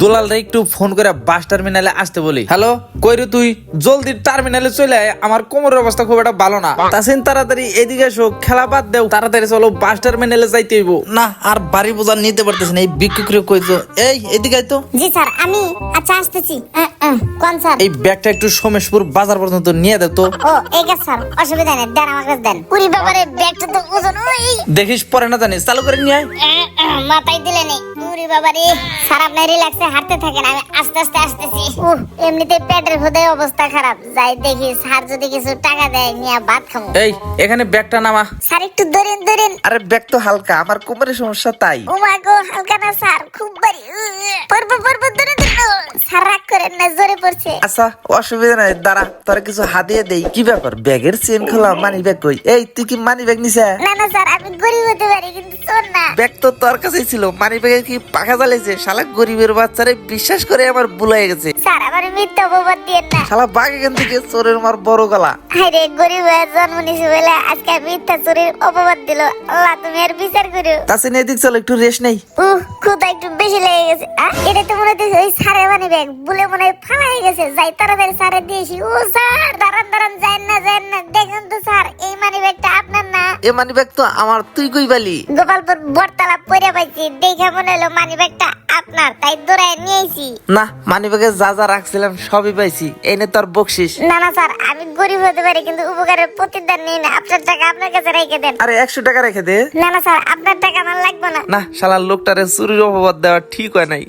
দুলাল রে একটু ফোন করে বাস টার্মিনালে আসতে বলি। হ্যালো কই রে তুই? জলদি টার্মিনালে চলে আয় আমার কোমরের অবস্থা খুব একটা ভালো না। তাসিন তাড়াতাড়ি এদিকে এসো খেলা বাদ দেও। তাড়াতাড়ি চলো বাস টার্মিনালে যাইতে হইব। না আর বাড়ি বোঝা নিতে পারতেছি না এই বিক্রি করে কইছো। এই এদিকে আয় তো। জি স্যার আমি আচ্ছা আসতেছি। কোন স্যার? এই ব্যাগটা একটু সোমেশপুর বাজার পর্যন্ত নিয়ে দে তো। ও এই গেছে স্যার অসুবিধা নেই দেন আমার কাছে দেন। উরি ব্যাপারে ব্যাগটা তো ওজন ওই। দেখিস পরে না জানিস চালু করে নিয়ে আয়। মাথায় দিলে নেই। স্যার আপনি রিল্যাক্সে হাঁটতে থাকেন আমি আস্তে আস্তে আসতেছি। উহ এমনিতে পেটের হৃদয় অবস্থা খারাপ। যাই দেখি স্যার যদি কিছু টাকা দেয় নিয়ে ভাত খাব। এই এখানে ব্যাগটা নামা। স্যার একটু ধরেন ধরেন। আরে ব্যাগ তো হালকা আমার কোমরের সমস্যা তাই। ও মা গো হালকা না স্যার খুব ভারী। পড়ব পড়ব ধরে ধরে। স্যার রাগ করেন না জোরে পড়ছে। আচ্ছা অসুবিধা নাই দাঁড়া তোর কিছু হাতিয়ে দেই। কি ব্যাপার ব্যাগের চেন খোলা মানি ব্যাগ কই? এই তুই কি মানি ব্যাগ নিছে? না না স্যার আমি গরিব হতে পারি কিন্তু ব্যাগ তো তোর কাছেই ছিল। মানি ব্যাগে কি পাখা জ্বালাইছে? শালা গরিবের বাচ্চারে বিশ্বাস করে আমার বুলাই গেছে। স্যার আমার মিথ্যা অপবাদ দিয়ে না শালা বাঘ এখান থেকে চোরের মার বড় গলা। আরে গরিব হয়ে জন্ম নিছি বলে আজকে মিথ্যা চুরির অপবাদ দিল। আল্লাহ তুমি আর বিচার করো। তাসিন এদিক চল একটু রেস্ট নেই। উহ ক্ষুদা একটু বেশি লেগে গেছে। এটা তো মনে হচ্ছে ওই সারে মানে ব্যাগ। বলে মনে হয় ফালা হয়ে গেছে। যাই তাড়াতাড়ি সারে দিয়েছি। ও স্যার দাঁড়ান দাঁড়ান যান না যান না। দেখুন তো স্যার এ মানি ব্যাগ তো আমার তুই কই বালি গোপালপুর বটতলা পরে পাইছি দেখে মনে হলো মানি ব্যাগটা আপনার তাই দৌড়ায় নিয়েছি না মানি ব্যাগে যা যা রাখছিলাম সবই পাইছি এনে তোর বকশিস। না না স্যার আমি গরিব হতে পারি কিন্তু উপকারের প্রতিদান নেই না আপনার টাকা আপনার কাছে রেখে দেন। আরে একশো টাকা রেখে দে। না না স্যার আপনার টাকা আমার লাগবে না। না শালা লোকটারে চুরির অপবাদ দেওয়া ঠিক হয় নাই।